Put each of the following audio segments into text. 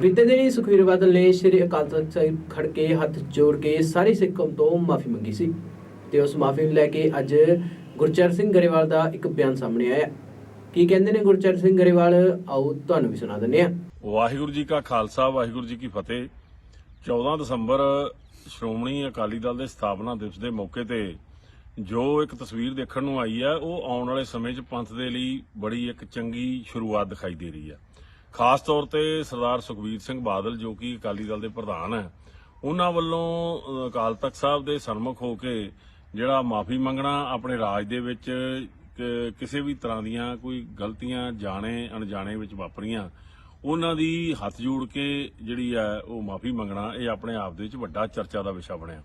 ਬੀਤੇ ਦਿਨੀ ਸੁਖਵੀਰ ਬਾਦਲ ਨੇ ਸ਼੍ਰੀ ਅਕਾਲ ਤਖਤ ਸਾਹਿਬ ਖੜ ਕੇ ਹੱਥ ਜੋੜ ਕੇ ਸਾਰੀ ਸਿੱਖ ਤੋਂ ਮਾਫੀ ਮੰਗੀ ਸੀ ਤੇ ਉਸ ਮਾਫੀ ਨੂੰ ਲੈ ਕੇ ਅੱਜ ਗੁਰਚਰਨ ਸਿੰਘ ਗਰੇਵਾਲ ਦਾ ਇੱਕ ਬਿਆਨ ਸਾਹਮਣੇ ਆਇਆ। ਕੀ ਕਹਿੰਦੇ ਨੇ ਗੁਰਚਰਨ ਸਿੰਘ ਗਰੇਵਾਲ? ਆਓ ਤੁਹਾਨੂੰ ਵੀ ਸੁਣਾ ਦਿੰਦੇ ਹਾਂ। ਵਾਹਿਗੁਰੂ ਜੀ ਕਾ ਖਾਲਸਾ, ਵਾਹਿਗੁਰੂ ਜੀ ਕੀ ਫਤਿਹ। 14 ਦਸੰਬਰ ਸ਼੍ਰੋਮਣੀ ਅਕਾਲੀ ਦਲ ਦੇ ਸਥਾਪਨਾ ਦਿਵਸ ਦੇ ਮੌਕੇ ਤੇ ਜੋ ਇੱਕ ਤਸਵੀਰ ਦੇਖਣ ਨੂੰ ਆਈ ਹੈ, ਉਹ ਆਉਣ ਵਾਲੇ ਸਮੇਂ 'ਚ ਪੰਥ ਦੇ ਲਈ ਬੜੀ ਇੱਕ ਚੰਗੀ ਸ਼ੁਰੂਆਤ ਦਿਖਾਈ ਦੇ ਰਹੀ ਹੈ। ਖਾਸ ਤੌਰ ਤੇ ਸਰਦਾਰ ਸੁਖਬੀਰ ਸਿੰਘ ਬਾਦਲ, ਜੋ ਕਿ ਅਕਾਲੀ ਦਲ ਦੇ ਪ੍ਰਧਾਨ ਹੈ, ਉਹਨਾਂ ਵੱਲੋਂ ਅਕਾਲ ਤਖਤ ਸਾਹਿਬ ਦੇ ਸਨਮੁਖ ਹੋ ਕੇ ਜਿਹੜਾ ਮਾਫੀ ਮੰਗਣਾ, ਆਪਣੇ ਰਾਜ ਦੇ ਵਿੱਚ ਕਿਸੇ ਵੀ ਤਰ੍ਹਾਂ ਦੀਆਂ ਕੋਈ ਗਲਤੀਆਂ ਜਾਣੇ, ਅਣਜਾਣੇ ਵਿੱਚ ਵਾਪਰੀਆਂ, ਉਹਨਾਂ ਦੀ ਹੱਥ ਜੋੜ ਕੇ ਜਿਹੜੀ ਹੈ ਉਹ ਮਾਫੀ ਮੰਗਣਾ, ਇਹ ਆਪਣੇ ਆਪ ਦੇ ਵਿੱਚ ਵੱਡਾ ਚਰਚਾ ਦਾ ਵਿਸ਼ਾ ਬਣਿਆ।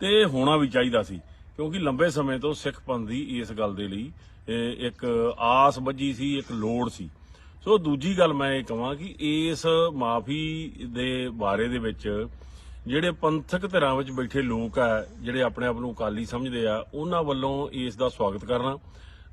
ਤੇ ਹੋਣਾ ਵੀ ਚਾਹੀਦਾ ਸੀ, ਕਿਉਂਕਿ ਲੰਬੇ ਸਮੇਂ ਤੋਂ ਸਿੱਖ ਪੰਥ ਦੀ ਇਸ ਗੱਲ ਦੇ ਲਈ ਇੱਕ ਆਸ ਬੱਝੀ ਸੀ, ਇੱਕ ਲੋੜ ਸੀ। ਸੋ ਦੂਜੀ ਗੱਲ ਮੈਂ ਇਹ ਕਹਾਂ ਕਿ ਇਸ ਮਾਫੀ ਦੇ ਬਾਰੇ ਦੇ ਵਿੱਚ ਜਿਹੜੇ ਪੰਥਕ ਧਿਰਾਂ ਵਿੱਚ ਬੈਠੇ ਲੋਕ ਆ, ਜਿਹੜੇ ਆਪਣੇ ਆਪ ਨੂੰ ਅਕਾਲੀ ਸਮਝਦੇ ਆ, ਉਹਨਾਂ ਵੱਲੋਂ ਇਸ ਦਾ ਸਵਾਗਤ ਕਰਨਾ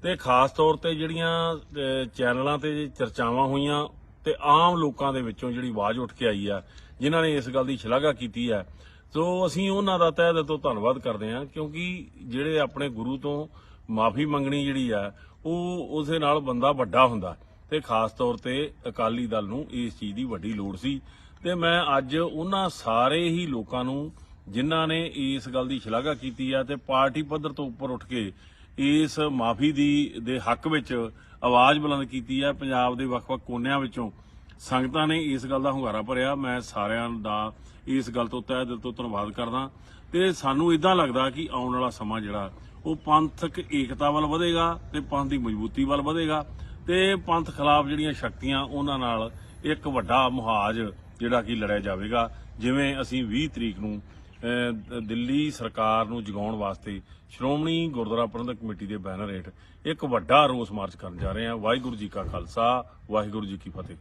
ਤੇ ਖਾਸ ਤੌਰ ਤੇ ਜਿਹੜੀਆਂ ਚੈਨਲਾਂ ਤੇ ਚਰਚਾਵਾਂ ਹੋਈਆਂ ਤੇ ਆਮ ਲੋਕਾਂ ਦੇ ਵਿੱਚੋਂ ਜਿਹੜੀ ਆਵਾਜ਼ ਉੱਠ ਕੇ ਆਈ ਆ, ਜਿਨ੍ਹਾਂ ਨੇ ਇਸ ਗੱਲ ਦੀ ਸ਼ਲਾਘਾ ਕੀਤੀ ਹੈ ਸੋ ਅਸੀਂ ਉਹਨਾਂ ਦਾ ਤਹਿ ਦਿਲ ਤੋਂ ਧੰਨਵਾਦ ਕਰਦੇ ਹਾਂ, ਕਿਉਂਕਿ ਜਿਹੜੇ ਆਪਣੇ ਗੁਰੂ ਤੋਂ ਮਾਫੀ ਮੰਗਣੀ ਜਿਹੜੀ ਆ, ਉਹ ਉਸੇ ਨਾਲ ਬੰਦਾ ਵੱਡਾ ਹੁੰਦਾ। ਤੇ ਖਾਸ ਤੌਰ ਤੇ ਅਕਾਲੀ ਦਲ ਨੂੰ ਇਸ ਚੀਜ਼ ਦੀ ਵੱਡੀ ਲੋੜ ਸੀ। ਤੇ ਮੈਂ ਅੱਜ ਉਹਨਾਂ ਸਾਰੇ ਹੀ ਲੋਕਾਂ ਨੂੰ, ਜਿਨ੍ਹਾਂ ਨੇ ਇਸ ਗੱਲ ਦੀ ਸ਼ਲਾਘਾ ਕੀਤੀ ਆ ਤੇ ਪਾਰਟੀ ਪੱਧਰ ਤੋਂ ਉੱਪਰ ਉੱਠ ਕੇ ਇਸ ਮਾਫੀ ਦੀ, ਦੇ ਹੱਕ ਵਿੱਚ ਆਵਾਜ਼ ਬੁਲੰਦ ਕੀਤੀ ਆ, ਪੰਜਾਬ ਦੇ ਵੱਖ-ਵੱਖ ਕੋਨਿਆਂ ਵਿੱਚੋਂ। ਸੰਗਤਾਂ ਨੇ ਇਸ ਗੱਲ ਦਾ ਹੁੰਗਾਰਾ ਭਰਿਆ। ਮੈਂ ਸਾਰਿਆਂ ਦਾ ਇਸ ਗੱਲ ਤੋਂ ਤਹਿ ਦਿਲ ਤੋਂ ਧੰਨਵਾਦ ਕਰਦਾ। ਤੇ ਸਾਨੂੰ ਇਦਾਂ ਲੱਗਦਾ ਕਿ ਆਉਣ ਵਾਲਾ ਸਮਾਂ ਜਿਹੜਾ, ਉਹ ਪੰਥਕ ਏਕਤਾ ਵੱਲ ਵਧੇਗਾ ਤੇ ਪੰਥ ਦੀ ਮਜ਼ਬੂਤੀ ਵੱਲ ਵਧੇਗਾ। ਤੇ ਪੰਥ ਖਿਲਾਫ ਜਿਹੜੀਆਂ ਸ਼ਕਤੀਆਂ ਉਹਨਾਂ ਨਾਲ ਇੱਕ ਵੱਡਾ ਮੁਹਾਜ ਜਿਹੜਾ ਕਿ ਲੜਿਆ ਜਾਵੇਗਾ। ਜਿਵੇਂ ਅਸੀਂ 20 ਤਰੀਕ ਨੂੰ ਦਿੱਲੀ ਸਰਕਾਰ ਨੂੰ ਜਗਾਉਣ ਵਾਸਤੇ ਸ਼੍ਰੋਮਣੀ ਗੁਰਦੁਆਰਾ ਪ੍ਰਬੰਧਕ ਕਮੇਟੀ ਦੇ ਬੈਨਰ ਹੇਠ ਇੱਕ ਵੱਡਾ ਰੋਸ ਮਾਰਚ ਕਰਨ ਜਾ ਰਹੇ ਹਾਂ। ਵਾਹਿਗੁਰੂ ਜੀ ਕਾ ਖਾਲਸਾ, ਵਾਹਿਗੁਰੂ ਜੀ ਕੀ ਫਤਿਹ।